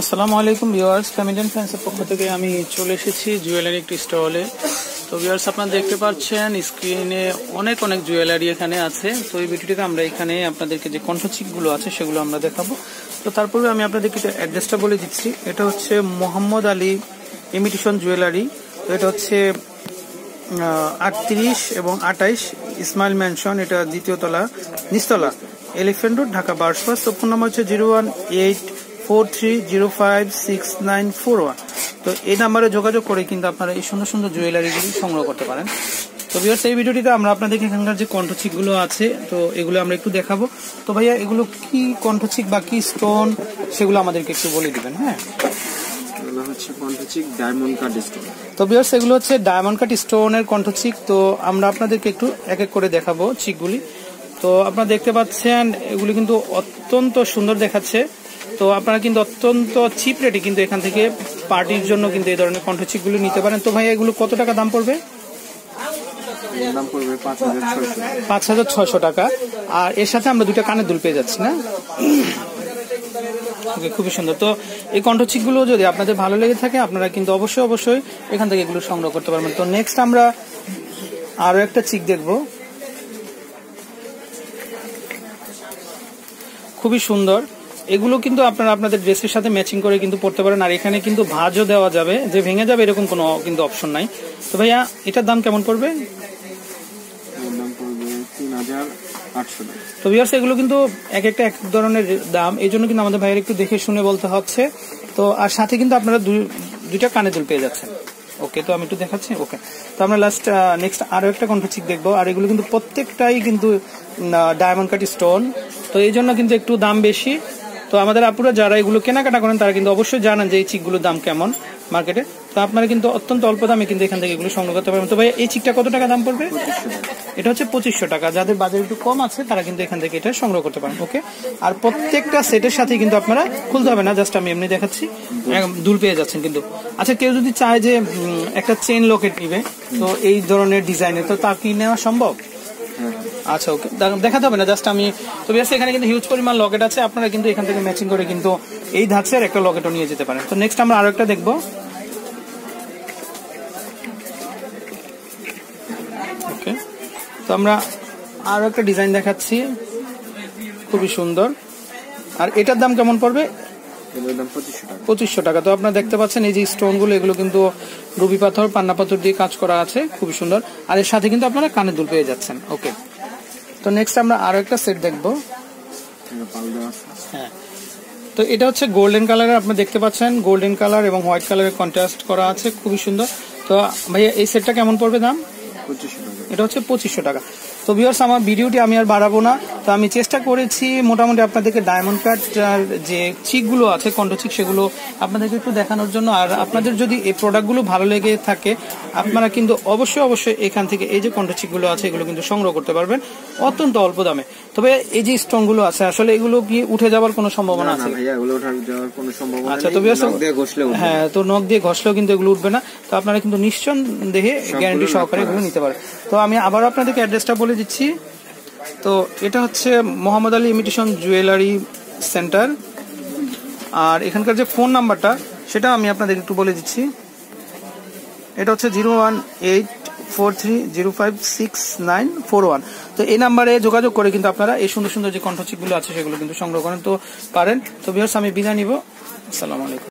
আসসালামু আলাইকুম ভিউয়ার্স ফ্যামিলিয়ান ফ্যান্সের পক্ষ থেকে আমি চলে এসেছি জুয়েলারি একটি স্টলে তো ভিউয়ার্স, আপনারা দেখতে পাচ্ছেন স্ক্রিনে অনেক অনেক জুয়েলারি এখানে আছে। তো এই ভিডিওটিতে আমরা এখানে আপনাদেরকে যে কণ্ঠচিকগুলো আছে, সেগুলো আমরা দেখাবো। তো তারপরে আমি আপনাদেরকে অ্যাড্রেসটা বলে দিচ্ছি। এটা হচ্ছে মোহাম্মদ আলী ইমিটেশন জুয়েলারি তো এটা হচ্ছে আটত্রিশ এবং আটাইশ ইসমাইল ম্যানশন এটা দ্বিতীয় তলা, নিচতলা। এলিফেন্ট রোড ঢাকা বার্সপাস তো ফোন নাম্বার হচ্ছে zero one eight four three zero five six nine four one. তো এই নাম্বারে যোগাযোগ করে কিন্তু আপনারা এই সুন্দর সুন্দর জুয়েলারিগুলি সংগ্রহ করতে পারেন। তো বিয়ার্স এই ভিডিওটিতে আমরা আপনাদেরকে এখানকার যে কণ্ঠচিকগুলো আছে তো এগুলো আমরা একটু দেখাবো। তো ভাইয়া এগুলো কি কণ্ঠচিক বা কি স্টোন সেগুলো আমাদেরকে একটু বলে দিবেন হ্যাঁ? হচ্ছে ডায়মন্ড কার্ড স্টোন তো বিয়ার্স এগুলো হচ্ছে ডায়মন্ড কাট স্টোনের কণ্ঠচিক। তো আমরা আপনাদেরকে একটু এক এক করে দেখাবো চিকগুলি। তো আপনারা দেখতে পাচ্ছেন এগুলি কিন্তু অত্যন্ত সুন্দর দেখাচ্ছে। তো আপনারা কিন্তু অত্যন্ত চিপ রেটে কিন্তু এখান থেকে পার্টির জন্য কিন্তু এই ধরনের কণ্ঠচিকগুলি নিতে পারেন। তো ভাই এগুলো কত টাকা দাম পড়বে? পাঁচ হাজার ছয়শো ছয়শো টাকা। আর এর সাথে আমরা দুইটা কানের দুল পেয়ে যাচ্ছি না? ওকে খুবই সুন্দর। তো এই কণ্ঠচিকগুলো যদি আপনাদের ভালো লেগে থাকে আপনারা কিন্তু অবশ্যই অবশ্যই এখান থেকে এগুলো সংগ্রহ করতে পারবেন। তো নেক্সট আমরা আরও একটা চিক দেখব। খুবই সুন্দর। এগুলো কিন্তু আপনারা আপনাদের ড্রেসের সাথে ম্যাচিং করে কিন্তু পড়তে পারেন। আর এখানে কিন্তু ভাঁজও দেওয়া যাবে। যে ভেঙে যাবে এরকম কোনো কিন্তু অপশন নাই। তো ভাইয়া এটার দাম কেমন পড়বে? তো ভিউয়ার্স এগুলো কিন্তু এক একটা এক ধরনের দাম। এই জন্য কিন্তু আমাদের ভাইয়ের একটু দেখে শুনে বলতে হচ্ছে। তো আর সাথে কিন্তু আপনারা দুই- দুইটা কানে দুল পেয়ে যাচ্ছেন। ওকে তো আমি একটু দেখাচ্ছি। ওকে তো আমরা লাস্ট নেক্সট আরও একটা কণ্ঠচিক দেখব। আর এগুলো কিন্তু প্রত্যেকটাই কিন্তু ডায়মন্ড কাটি স্টোন এই জন্য কিন্তু একটু দাম বেশি। তো আমাদের আপুরা যারা এগুলো কেনাকাটা করেন, তারা কিন্তু অবশ্যই জানেন যে এই চিকগুলোর দাম কেমন মার্কেটে তো আপনারা কিন্তু অত্যন্ত অল্প দামে কিন্তু এখান থেকে এগুলো সংগ্রহ করতে পারবেন। তো ভাই, এই চিকটা কত টাকা দাম পড়বে? এটা হচ্ছে পঁচিশশো টাকা। যাদের বাজার একটু কম আছে, তারা কিন্তু এখান থেকে এটা সংগ্রহ করতে পারেন ওকে আর প্রত্যেকটা সেটের সাথে কিন্তু আপনারা খুলতে হবে না জাস্ট আমি এমনি দেখাচ্ছি। দুল পেয়ে যাচ্ছেন কিন্তু। আচ্ছা কেউ যদি চায় যে একটা চেন লকেট নিবে, তো এই ধরনের ডিজাইনে তো তা কি নেওয়া সম্ভব? আচ্ছা ওকে দেখাতে হবে না জাস্ট আমি তো বিয়াস এখানে কিন্তু হিউজ পরিমাণ লকেট আছে আপনারা কিন্তু এখান থেকে ম্যাচিং করে কিন্তু এই ধাঁচের একটা লকেটও নিয়ে যেতে পারেন। তো নেক্সট আমরা আরও একটা দেখব। ওকে তো আমরা আরও একটা ডিজাইন দেখাচ্ছি। খুবই সুন্দর। আর এটার দাম কেমন পড়বে? এগুলোর পঁচিশশো টাকা। পঁচিশশো টাকা। তো আপনারা দেখতে পাচ্ছেন এই যে স্টোনগুলো এগুলো কিন্তু রুবি পাথর পান্না পাথর দিয়ে কাজ করা আছে খুবই সুন্দর। আর এর সাথে কিন্তু আপনারা কানে দুল পেয়ে যাচ্ছেন। ওকে তো নেক্সট আমরা আরও একটা সেট দেখব। হ্যাঁ। তো এটা হচ্ছে গোল্ডেন কালারের আপনি দেখতে পাচ্ছেন গোল্ডেন কালার এবং হোয়াইট কালারের কন্ট্রাস্ট করা আছে খুবই সুন্দর। তো ভাইয়া এই সেটটা কেমন পড়বে দাম? পঁচিশশো টাকা এটা হচ্ছে পঁচিশশো টাকা। তো ভিউয়ার্স আমার ভিডিওটি আমি আর বাড়াবো না। তো আমি চেষ্টা করেছি মোটামুটি আপনাদেরকে ডায়মন্ড কাট যে চিকগুলো আছে কণ্ঠচিক সেগুলো আপনাদেরকে একটু দেখানোর জন্য। আর আপনাদের যদি এই প্রোডাক্টগুলো ভালো লেগে থাকে আপনারা কিন্তু অবশ্যই অবশ্যই এখান থেকে এই যে কণ্ঠচিকগুলো আছে এগুলো কিন্তু সংগ্রহ করতে পারবেন অত্যন্ত অল্প দামে। তবে এই যে স্টোনগুলো আছে আসলে এগুলো কি উঠে যাওয়ার কোনো সম্ভাবনা আছে? আচ্ছা তো। হ্যাঁ তো নখ দিয়ে ঘষলেও কিন্তু এগুলো উঠবে না। তো আপনারা কিন্তু নিঃসন্দেহে গ্যারান্টি সহকারে এগুলো নিতে পারেন। তো আমি আবার আপনাদেরকে অ্যাড্রেসটা বলে দিচ্ছি। তো এটা হচ্ছে Mohammad Ali imitation jewellery centre আর এখানকার যে ফোন নাম্বারটা সেটা আমি আপনাদের একটু বলে দিচ্ছি। এটা হচ্ছে zero one eight four three zero five six nine four one তো এই নাম্বারে যোগাযোগ করে কিন্তু আপনারা এই সুন্দর সুন্দর যে কণ্ঠচিকগুলো আছে, সেগুলো কিন্তু সংগ্রহ করেন। তো পারেন। তো বিহার্স আমি বিদায় নিব। আসসালামু আলাইকুম।